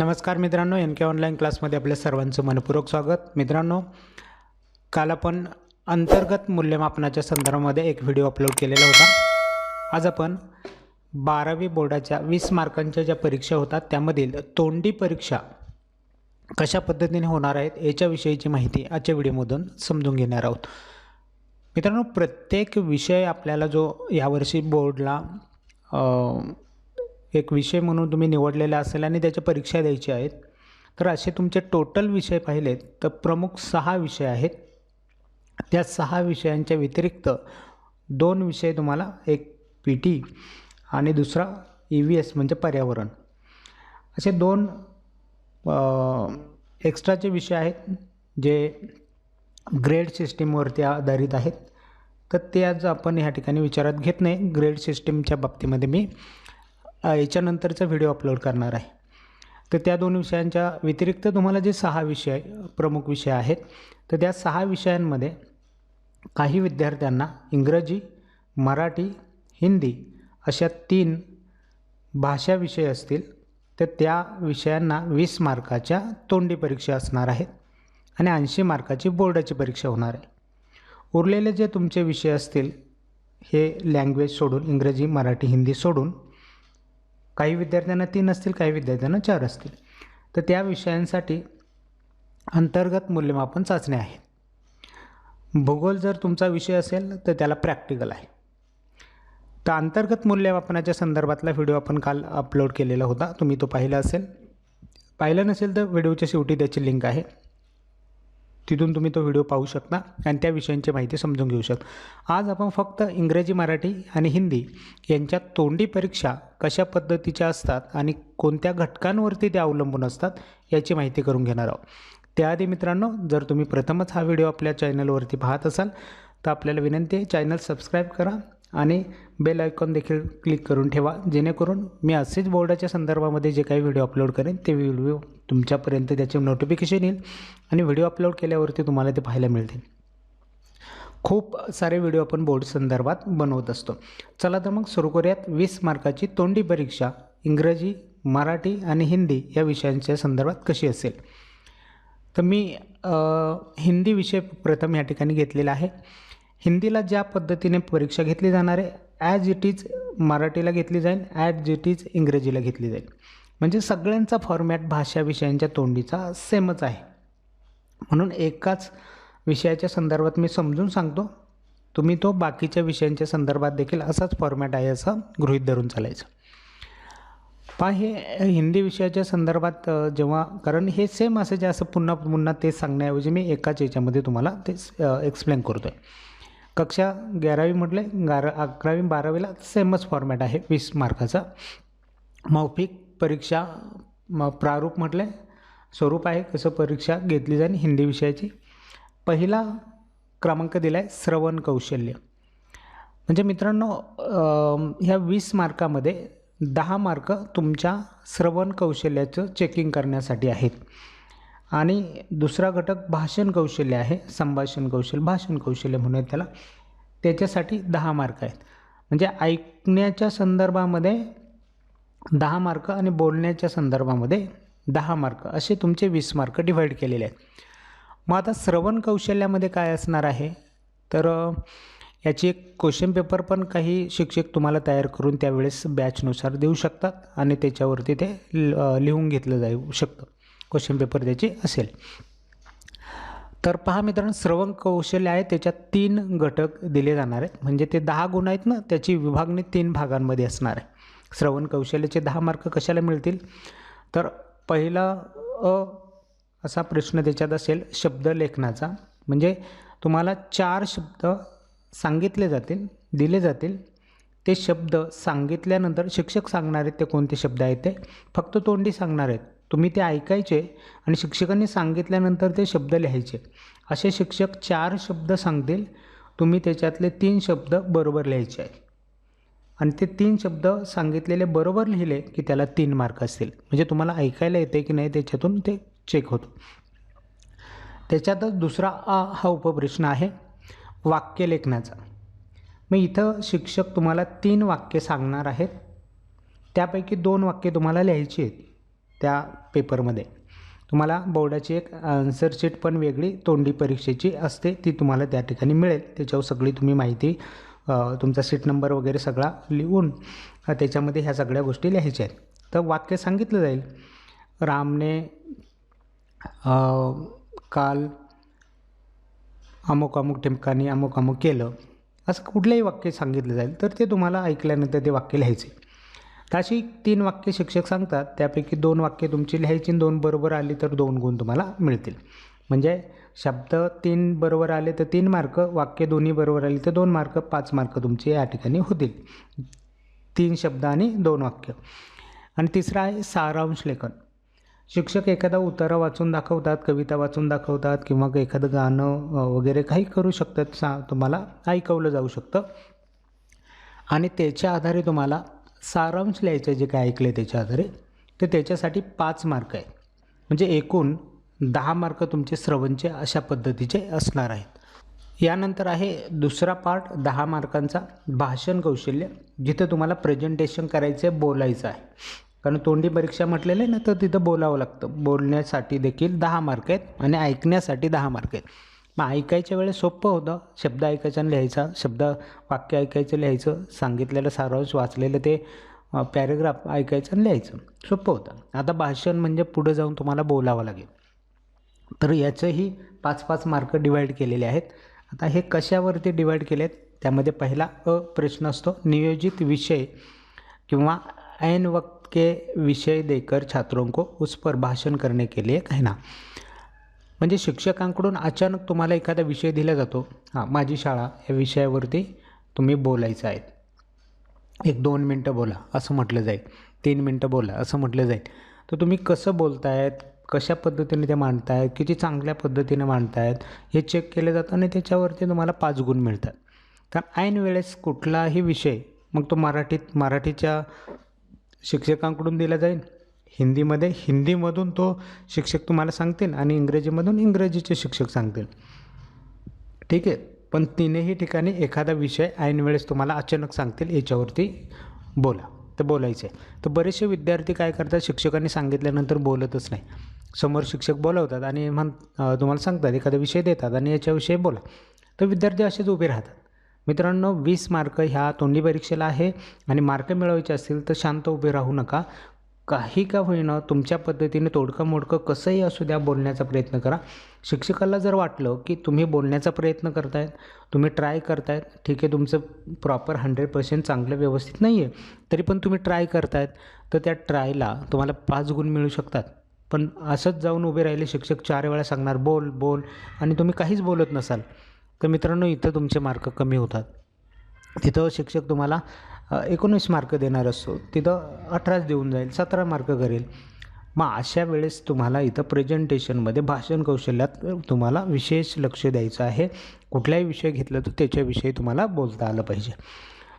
नमस्कार मित्रांनो एन के ऑनलाईन क्लासमध्ये आपल्या सर्वांचं मनपूर्वक स्वागत. मित्रांनो काल आपण अंतर्गत मूल्यमापनाच्या संदर्भामध्ये एक व्हिडिओ अपलोड केलेला होता. आज आपण बारावी बोर्डाच्या वीस मार्कांच्या ज्या परीक्षा होतात त्यामधील तोंडी परीक्षा कशा पद्धतीने होणार आहेत याच्याविषयीची माहिती आजच्या व्हिडिओमधून समजून घेणार आहोत. मित्रांनो प्रत्येक विषय आपल्याला जो यावर्षी बोर्डला एक विषय म्हणून तुम्ही निवडलेला असेल आणि त्याच्या परीक्षा द्यायच्या आहेत. तर असे तुमचे टोटल विषय पाहिलेत तर प्रमुख सहा विषय आहेत. त्या सहा विषयांच्या व्यतिरिक्त दोन विषय तुम्हाला एक पी टी आणि दुसरा ई व्ही एस म्हणजे पर्यावरण. असे दोन एक्स्ट्राचे विषय आहेत जे ग्रेड सिस्टीमवरती आधारित आहेत. तर ते आज आपण ह्या ठिकाणी विचारात घेत नाही. ग्रेड सिस्टीमच्या बाबतीमध्ये मी याच्यानंतरचा व्हिडिओ अपलोड करणार आहे. तर त्या दोन विषयांच्या व्यतिरिक्त तुम्हाला जे सहा विषय प्रमुख विषय आहेत तर त्या सहा विषयांमध्ये काही विद्यार्थ्यांना इंग्रजी मराठी हिंदी अशा तीन भाषा विषय असतील तर त्या विषयांना वीस मार्काच्या तोंडी परीक्षा असणार आहेत आणि ऐंशी मार्काची बोर्डाची परीक्षा होणार आहे. उरलेले जे तुमचे विषय असतील हे लँग्वेज सोडून इंग्रजी मराठी हिंदी सोडून काही विद्यार्थ्यांना तीन असतील काही विद्यार्थ्यांना चार असतील. तर त्या विषयांसाठी अंतर्गत मूल्यमापन चाचण्या आहेत. भूगोल जर तुमचा विषय असेल तर त्याला प्रॅक्टिकल आहे. तर अंतर्गत मूल्यमापनाच्या संदर्भातला व्हिडिओ आपण काल अपलोड केलेला होता तुम्ही तो पाहिला असेल. पाहिला नसेल तर व्हिडिओच्या शेवटी त्याची लिंक आहे. तिथून तुम्ही तो व्हिडिओ पाहू शकता आणि त्या विषयांची माहिती समजून घेऊ शकता. आज आपण फक्त इंग्रजी मराठी आणि हिंदी यांच्या तोंडी परीक्षा कशा पद्धतीच्या असतात आणि कोणत्या घटकांवरती त्या अवलंबून असतात याची माहिती करून घेणार आहोत. त्याआधी मित्रांनो जर तुम्ही प्रथमच हा व्हिडिओ आपल्या चॅनलवरती पाहत असाल तर आपल्याला विनंती आहे चॅनल सबस्क्राईब करा. आणि बेल आयकॉन देखील क्लिक करून ठेवा. जेणेकरून मी असेच बोर्डाच्या संदर्भामध्ये जे काही व्हिडिओ अपलोड करेन ते व्हिडिओ तुमच्यापर्यंत त्याचे नोटिफिकेशन येईल आणि व्हिडिओ अपलोड केल्यावरती तुम्हाला ते पाहायला मिळतील. खूप सारे व्हिडिओ आपण बोर्ड संदर्भात बनवत असतो. चला तर मग सुरू करूयात. वीस मार्काची तोंडी परीक्षा इंग्रजी मराठी आणि हिंदी या विषयांच्या संदर्भात कशी असेल? तर मी हिंदी विषय प्रथम या ठिकाणी घेतलेला आहे. हिंदीला ज्या पद्धतीने परीक्षा घेतली जाणार आहे ॲज इट इज मराठीला घेतली जाईल ॲज इट इज इंग्रजीला घेतली जाईल. म्हणजे सगळ्यांचा फॉर्मॅट भाषा विषयांच्या तोंडीचा सेमच आहे. म्हणून एकाच विषयाच्या संदर्भात मी समजून सांगतो तुम्ही तो बाकीच्या विषयांच्या संदर्भात देखील असाच फॉर्मॅट आहे असं गृहीत धरून चालायचं. पहा हे हिंदी विषयाच्या संदर्भात जेव्हा कारण हे सेम असं जे असं पुन्हा पुन्हा ते सांगण्याऐवजी मी एकाच याच्यामध्ये तुम्हाला ते एक्सप्लेन करतो आहे कक्षा ग्यारावी म्हटले गारा अकरावी बारावीला सेमच फॉर्मॅट आहे वीस मार्काचा मौखिक परीक्षा म प्रारूप म्हटले स्वरूप आहे कसं परीक्षा घेतली जाईल हिंदी विषयाची. पहिला क्रमांक दिला आहे श्रवण कौशल्य. म्हणजे मित्रांनो ह्या वीस मार्कामध्ये दहा मार्क तुमच्या श्रवण कौशल्याचं चेकिंग करण्यासाठी आहेत. आणि दुसरा घटक भाषण कौशल्य आहे संभाषण कौशल्य भाषण कौशल्य म्हणून त्याला. त्याच्यासाठी दहा मार्क आहेत. म्हणजे ऐकण्याच्या संदर्भामध्ये दहा मार्क आणि बोलण्याच्या संदर्भामध्ये दहा मार्क असे तुमचे वीस मार्क डिव्हाइड केलेले आहेत. मग आता श्रवण कौशल्यामध्ये काय असणार आहे? तर याचे याची एक क्वेश्चन पेपर पण काही शिक्षक तुम्हाला तयार करून त्यावेळेस बॅचनुसार देऊ शकतात आणि त्याच्यावरती ते ल- लिहून घेतलं जाऊ शकतं. क्वेश्चन पेपर द्यायची असेल. तर पहा मित्रांनो श्रवण कौशल्य आहे त्याच्यात तीन घटक दिले जाणार आहेत. म्हणजे ते दहा गुण आहेत ना त्याची विभागणी तीन भागांमध्ये असणार आहे. श्रवण कौशल्याचे दहा मार्क कशाला मिळतील? तर पहिला अ असा प्रश्न त्याच्यात असेल शब्द लेखनाचा. म्हणजे तुम्हाला चार शब्द सांगितले जातील दिले जातील. ते शब्द सांगितल्यानंतर शिक्षक सांगणार आहेत ते कोणते शब्द आहेत ते. फक्त तोंडी सांगणार आहेत. तुम्ही ते ऐकायचे आणि शिक्षकांनी सांगितल्यानंतर ते शब्द लिहायचे. असे शिक्षक चार शब्द सांगतील तुम्ही त्याच्यातले तीन शब्द बरोबर लिहायचे आहेत. आणि ते तीन शब्द सांगितलेले बरोबर लिहिले की त्याला तीन मार्क असतील. म्हणजे तुम्हाला ऐकायला येते की नाही त्याच्यातून ते चेक होतं. त्याच्यातच दुसरा आ हा उपप्रश्न आहे वाक्यलेखनाचा मग इथं शिक्षक तुम्हाला तीन वाक्य सांगणार आहेत. त्यापैकी दोन वाक्य तुम्हाला लिहायची आहेत. त्या पेपरमध्ये. तुम्हाला बोर्डाची एक आन्सर शीट पण वेगळी तोंडी परीक्षेची असते ती तुम्हाला त्या ठिकाणी मिळेल. त्याच्यावर सगळी तुम्ही माहिती तुमचा सीट नंबर वगैरे सगळा लिहून त्याच्यामध्ये ह्या सगळ्या गोष्टी लिहायच्या आहेत. तर वाक्य सांगितलं जाईल. रामने काल अमुक अमुक ठिकाणी अमुक अमुक केलं असं कुठलंही वाक्य सांगितलं जाईल तर ते तुम्हाला ऐकल्यानंतर ते वाक्य लिहायचे. अशी तीन वाक्य शिक्षक सांगतात त्यापैकी दोन वाक्य तुमची लिहायची दोन बरोबर आली तर दोन गुण तुम्हाला मिळतील. म्हणजे शब्द तीन बरोबर आले तर तीन मार्क वाक्य दोन्ही बरोबर आले तर दोन मार्क पाच मार्क तुमचे या ठिकाणी होतील. तीन शब्द आणि दोन वाक्य. आणि तिसरं आहे सारांश लेखन. शिक्षक एखादा उतारा वाचून दाखवतात कविता वाचून दाखवतात किंवा एखादं गाणं वगैरे काही करू शकतात सा तुम्हाला ऐकवलं जाऊ शकतं. आणि त्याच्या आधारे तुम्हाला सारांश लिहायचं जे काय ऐकलं त्याच्या आधारे तर त्याच्यासाठी पाच मार्क आहेत. म्हणजे एकूण दहा मार्क तुमचे श्रवणचे अशा पद्धतीचे असणार आहेत. यानंतर आहे दुसरा पार्ट दहा मार्कांचा भाषण कौशल्य जिथं तुम्हाला प्रेझेंटेशन करायचं आहे बोलायचं आहे. कारण तोंडी परीक्षा म्हटलेलं आहे ना तर तिथं बोलावं लागतं. बोलण्यासाठी देखील दहा मार्क आहेत आणि ऐकण्यासाठी दहा मार्क आहेत. मग ऐकायच्या वेळेस सोपं होतं. शब्द ऐकायचा आणि लिहायचा. शब्द वाक्य ऐकायचं लिहायचं. सांगितलेलं सारांश वाचलेलं ते पॅरेग्राफ ऐकायचं आणि लिहायचं. सोपं होतं. आता भाषण म्हणजे पुढं जाऊन तुम्हाला बोलावं लागेल. तर याचंही पाच पाच मार्क डिवाईड केलेले आहेत. आता हे कशावरती डिवाईड केले आहेत? त्यामध्ये पहिला अ प्रश्न असतो नियोजित विषय किंवा ऐन वक्त के विषय देकर छात्रों को उस पर भाषण करने के लिए कहना. म्हणजे शिक्षकांकडून अचानक तुम्हाला एखादा विषय दिला जातो. हां माझी शाळा या विषयावरती तुम्ही बोलायचं आहे. एक दोन मिनटं बोला असं म्हटलं जाईल. तीन मिनटं बोला असं म्हटलं जाईल. तर तुम्ही कसं बोलतायत कशा पद्धतीने ते मांडतायत किती चांगल्या पद्धतीने मांडतायत हे चेक केलं जातं आणि त्याच्यावरती तुम्हाला पाच गुण मिळतात. कारण ऐन वेळेस कुठलाही विषय मग तो मराठीत मराठीच्या शिक्षकांकडून दिला जाईल? हिंदीमध्ये हिंदीमधून तो शिक्षक तुम्हाला सांगतील आणि इंग्रजीमधून इंग्रजीचे शिक्षक सांगतील. ठीक आहे? पण तिन्ही ठिकाणी एखादा विषय ऐन वेळेस तुम्हाला अचानक सांगतील याच्यावरती बोला. तर बोलायचं आहे. तर बरेचसे विद्यार्थी काय करतात? शिक्षकांनी सांगितल्यानंतर बोलतच नाही. समोर शिक्षक बोलवतात आणि म्हण तुम्हाला सांगतात एखादा विषय देतात आणि याच्याविषयी बोला. तर विद्यार्थी असेच उभे राहतात. मित्रांनो वीस मार्क ह्या तोंडी परीक्षेला आहे आणि मार्क मिळवायचे असतील तर शांत उभे राहू नका. काही का होईना तुमच्या पद्धतीने तोडकं मोडकं कसंही असू द्या बोलण्याचा प्रयत्न करा. शिक्षकाला जर वाटलं की तुम्ही बोलण्याचा प्रयत्न करतायत तुम्ही ट्राय करतायत ठीक आहे तुमचं प्रॉपर हंड्रेड पर्सेंट चांगलं व्यवस्थित नाही आहे तरी पण तुम्ही ट्राय करतायत तर त्या ट्रायला तुम्हाला पाच गुण मिळू शकतात. पण असंच जाऊन उभे राहिले शिक्षक चार वेळा सांगणार बोल बोल आणि तुम्ही काहीच बोलत नसाल. तर मित्रांनो इथं तुमचे मार्क कमी होतात. तिथं शिक्षक तुम्हाला एकोणीस मार्क देणार असतो तिथं अठराच देऊन जाईल सतरा मार्क करेल. मग अशा वेळेस तुम्हाला इथं प्रेझेंटेशनमध्ये भाषण कौशल्यात तुम्हाला विशेष लक्ष द्यायचं आहे. कुठलाही विषय घेतला तर त्याच्याविषयी तुम्हाला बोलता आलं पाहिजे.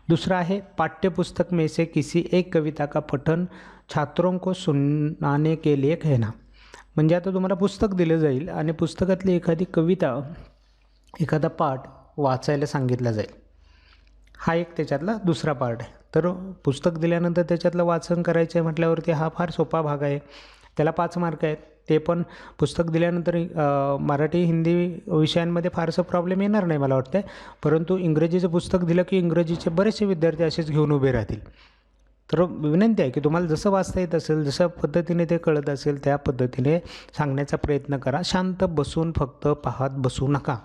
दूसरा है पाठ्यपुस्तक में से किसी एक कविता का पठन छात्रों को सुनाने के लिए कहना. म्हणजे आता तुम्हाला पुस्तक दिलं जाईल आणि पुस्तकातली एखादी कविता एखादा पाठ वाचायला सांगितला जाईल. हा एक त्याच्यातला दुसरा पार्ट आहे. तर पुस्तक दिल्यानंतर त्याच्यातलं वाचन करायचं आहे म्हटल्यावरती हा फार सोपा भाग आहे. त्याला पाच मार्क आहेत. ते पण पुस्तक दिल्यानंतर मराठी हिंदी विषयांमध्ये फारसं प्रॉब्लेम येणार नाही मला वाटतं परंतु इंग्रजीचं पुस्तक दिलं की इंग्रजीचे बरेचसे विद्यार्थी असेच घेऊन उभे राहतील. तर विनंती आहे की तुम्हाला जसं वाचता येत असेल जशा पद्धतीने ते कळत असेल त्या पद्धतीने सांगण्याचा प्रयत्न करा. शांत बसून फक्त पाहत बसू नका.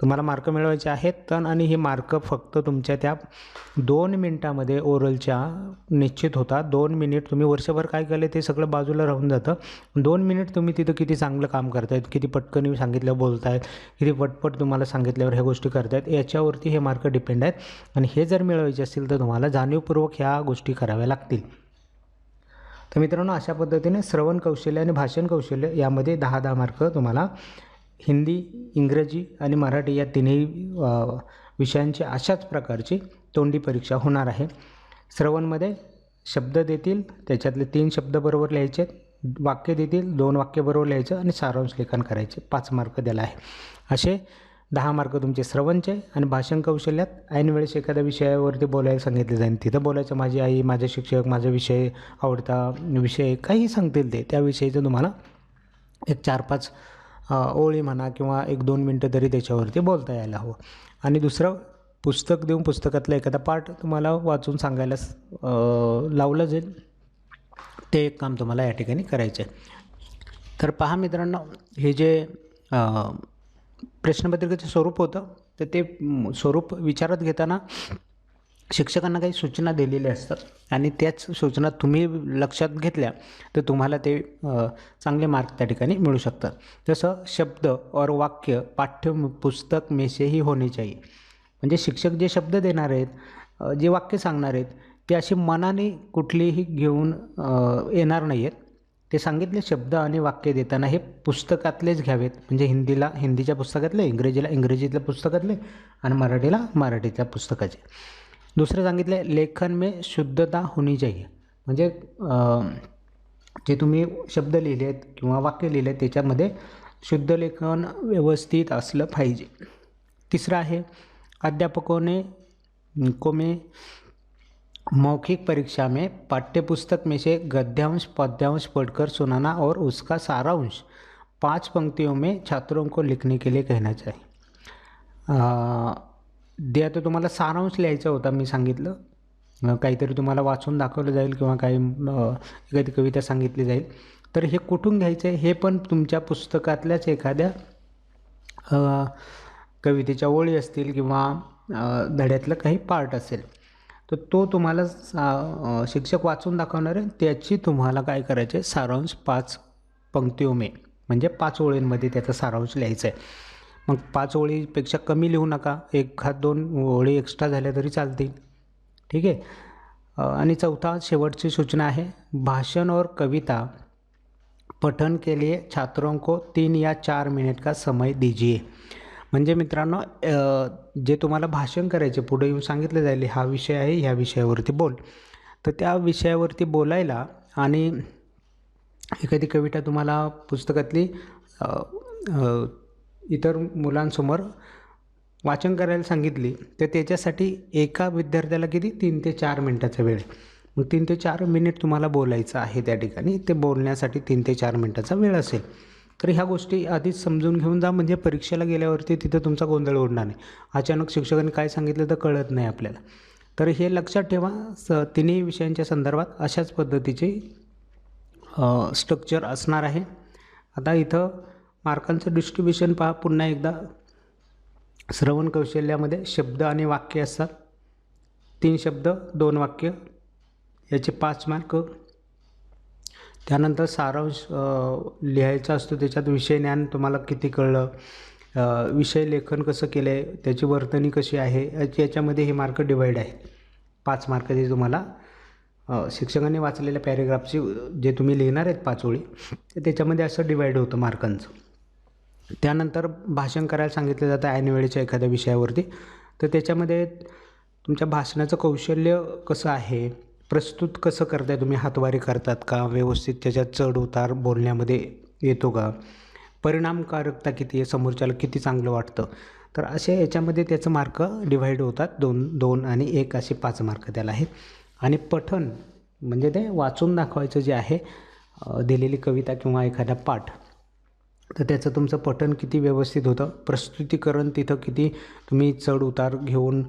तुम्हाला मार्क मिळवायचे आहेत तर आणि हे मार्क फक्त तुमच्या त्या दोन मिनटामध्ये ओरलच्या निश्चित होतात. दोन मिनिट तुम्ही वर्षभर काय केलं ते सगळं बाजूला राहून जातं. दोन मिनिट तुम्ही तिथं किती चांगलं काम करतायत किती पटकन सांगितलं बोलतायत किती पटपट तुम्हाला सांगितल्यावर ह्या गोष्टी करतायत याच्यावरती हे मार्क डिपेंड आहेत. आणि हे जर मिळवायचे असतील तर तुम्हाला जाणीवपूर्वक ह्या गोष्टी कराव्या लागतील. तर मित्रांनो अशा पद्धतीने श्रवण कौशल्य आणि भाषण कौशल्य यामध्ये दहा दहा मार्क तुम्हाला हिंदी इंग्रजी आणि मराठी या तिन्ही विषयांची अशाच प्रकारची तोंडी परीक्षा होणार आहे. श्रवणमध्ये शब्द देतील त्याच्यातले तीन शब्द बरोबर लिहायचे वाक्य देतील दोन वाक्य बरोबर लिहायचं आणि सारांश लेखन करायचे. पाच मार्क द्यायला आहे. असे दहा मार्क तुमचे श्रवणचे आणि भाषण कौशल्यात ऐन वेळेस एखाद्या विषयावरती बोलायला सांगितले जाईल. तिथं बोलायचं माझी आई माझे शिक्षक माझा विषय आवडता विषय काही सांगतील ते. त्याविषयीचं तुम्हाला एक चार पाच ओळी म्हणा किंवा एक दोन मिनटं तरी त्याच्यावरती बोलता यायला हवं. आणि दुसरं पुस्तक देऊन पुस्तकातला एखादा पाठ तुम्हाला वाचून सांगायला लावलं जाईल. ते एक काम तुम्हाला या ठिकाणी करायचं आहे. तर पहा मित्रांनो हे जे प्रश्नपत्रिकेचं स्वरूप होतं तर ते स्वरूप विचारात घेताना शिक्षकांना काही सूचना दिलेल्या असतात आणि त्याच सूचना तुम्ही लक्षात घेतल्या तर तुम्हाला ते चांगले मार्क त्या ठिकाणी मिळू शकतात. जसं शब्द और वाक्य पाठ्य पुस्तक मेसेही होणे चाहिए. म्हणजे शिक्षक जे शब्द देणार आहेत जे वाक्य सांगणार आहेत ते अशी मनाने कुठलीही घेऊन येणार नाही आहेत ते सांगितले शब्द आणि वाक्य देताना हे पुस्तकातलेच घ्यावेत. म्हणजे हिंदीला हिंदीच्या पुस्तकातले इंग्रजीला इंग्रजीतल्या पुस्तकातले आणि मराठीला मराठीतल्या पुस्तकाचे. दुसरं सांगितलं लेखन में शुद्धता होनी चाहिए. म्हणजे जे तुम्ही शब्द लिहिले आहेत किंवा वाक्य लिहिले आहेत त्याच्यामध्ये शुद्ध लेखन व्यवस्थित असलं पाहिजे. तिसरं आहे अध्यापकों ने को में मौखिक परीक्षा में पाठ्यपुस्तक में से गद्यांश पद्यांश पढ़कर सुनाना और उसका सारांश पांच पंक्तियों में छात्रों को लिखने के लिए कहना चाहिए। दे आता तुम्हाला सारांश लिहायचा होता मी सांगितलं. काहीतरी तुम्हाला वाचून दाखवलं जाईल किंवा काही एखादी कविता सांगितली जाईल. तर हे कुठून घ्यायचं आहे? हे पण तुमच्या पुस्तकातल्याच एखाद्या कवितेच्या ओळी असतील किंवा धड्यातलं काही पार्ट असेल. तर तो तुम्हाला शिक्षक वाचून दाखवणार आहे. त्याची तुम्हाला काय करायचं आहे सारांश पाच पंक्ती उमे म्हणजे पाच ओळींमध्ये त्याचा सारांश लिहायचा आहे. मग पाच ओळीपेक्षा कमी लिहू नका. एक हात दोन ओळी एक्स्ट्रा झाल्या तरी चालतील. ठीक आहे? आणि चौथा शेवटची सूचना आहे. भाषण और कविता पठन के लिए छात्रों को तीन या चार मिनट का समय दीजिए. म्हणजे मित्रांनो जे तुम्हाला भाषण करायचे पुढे येऊन सांगितलं जाईल हा विषय आहे ह्या विषयावरती बोल. तर त्या विषयावरती बोलायला आणि एखादी कविता तुम्हाला पुस्तकातली इतर मुलांसमोर वाचन करायला सांगितली तर त्याच्यासाठी एका विद्यार्थ्याला किती? तीन ते चार मिनटाचा वेळ. मग तीन ते चार मिनिट तुम्हाला बोलायचं आहे त्या ठिकाणी ते बोलण्यासाठी तीन ते चार मिनटाचा वेळ असेल. तर ह्या गोष्टी आधीच समजून घेऊन जा म्हणजे परीक्षेला गेल्यावरती तिथं तुमचा गोंधळ उडणार नाही. अचानक शिक्षकांनी काय सांगितलं तर कळत नाही आपल्याला. तर हे लक्षात ठेवा स तिन्ही विषयांच्या संदर्भात अशाच पद्धतीचे स्ट्रक्चर असणार आहे. आता इथं मार्कांचं डिस्ट्रीब्युशन पहा पुन्हा एकदा. श्रवण कौशल्यामध्ये शब्द आणि वाक्य असतात. तीन शब्द दोन वाक्य याचे पाच मार्क. त्यानंतर सारांश लिहायचा असतो त्याच्यात विषय ज्ञान तुम्हाला किती कळलं? विषय लेखन कसं केलं आहे त्याची वर्तणी कशी आहे? याची याच्यामध्ये हे मार्क डिवाईड आहेत. पाच मार्क जे तुम्हाला शिक्षकांनी वाचलेल्या पॅरेग्राफची जे तुम्ही लिहिणार आहेत पाच ओळी तर त्याच्यामध्ये असं डिवाईड होतं मार्कांचं. त्यानंतर भाषण करायला सांगितलं जातं ऐनवेळेच्या एखाद्या विषयावरती. तर त्याच्यामध्ये तुमच्या भाषणाचं कौशल्य कसं आहे? प्रस्तुत कसं करताय तुम्ही? हातवारी करतात का? व्यवस्थित त्याच्यात चढ उतार बोलण्यामध्ये येतो का? परिणामकारकता किती आहे? समोरच्याला किती चांगलं वाटतं? तर असे याच्यामध्ये त्याचं मार्क डिव्हाइड होतात. दोन दोन आणि एक असे पाच मार्क त्याला आहेत. आणि पठण म्हणजे ते वाचून दाखवायचं जे आहे दिलेली कविता किंवा एखादा पाठ. तर त्याचं तुमचं पठण किती व्यवस्थित होतं? प्रस्तुतीकरण तिथं किती तुम्ही चढ उतार घेऊन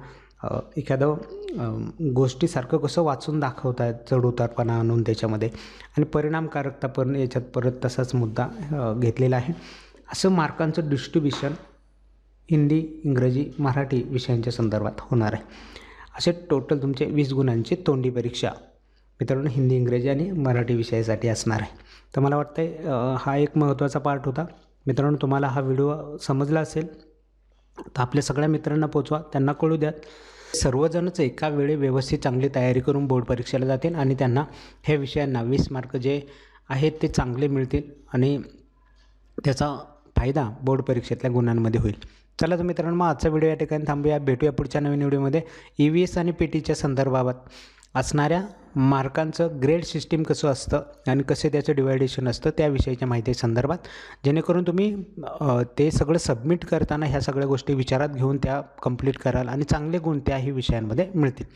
एखादं गोष्टीसारखं कसं वाचून दाखवतायत चढ उतारपणा आणून त्याच्यामध्ये? आणि परिणामकारकता पण याच्यात परत तसाच मुद्दा घेतलेला आहे. असं मार्कांचं डिस्ट्रीब्युशन हिंदी इंग्रजी मराठी विषयांच्या संदर्भात होणार आहे. असे टोटल तुमचे वीस गुणांची तोंडी परीक्षा मित्रांनो हिंदी इंग्रजी आणि मराठी विषयासाठी असणार आहे. तर मला वाटतं आहे हा एक महत्त्वाचा पार्ट होता. मित्रांनो तुम्हाला हा व्हिडिओ समजला असेल तर आपल्या सगळ्या मित्रांना पोचवा. त्यांना कळू द्यात सर्वजणच एका वेळी व्यवस्थित चांगली तयारी करून बोर्ड परीक्षेला जातील आणि त्यांना ह्या विषयांना वीस मार्क जे आहेत ते चांगले मिळतील आणि त्याचा फायदा बोर्ड परीक्षेतल्या गुणांमध्ये होईल. चला तर मित्रांनो मग आजचा व्हिडिओ या ठिकाणी थांबूया. भेटूया पुढच्या नवीन व्हिडिओमध्ये ई व्ही एस आणि पी टीच्या संदर्भात. असणाऱ्या मार्कांचं ग्रेड सिस्टीम कसं असतं आणि कसे त्याचं डिवायडेशन असतं त्याविषयीच्या माहिती संदर्भात. जेणेकरून तुम्ही ते सगळं सबमिट करताना ह्या सगळ्या गोष्टी विचारात घेऊन त्या कंप्लीट कराल आणि चांगले गुण त्याही विषयांमध्ये मिळतील.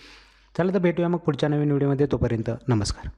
चला तर भेटूया मग पुढच्या नवीन व्हिडिओमध्ये. तोपर्यंत नमस्कार.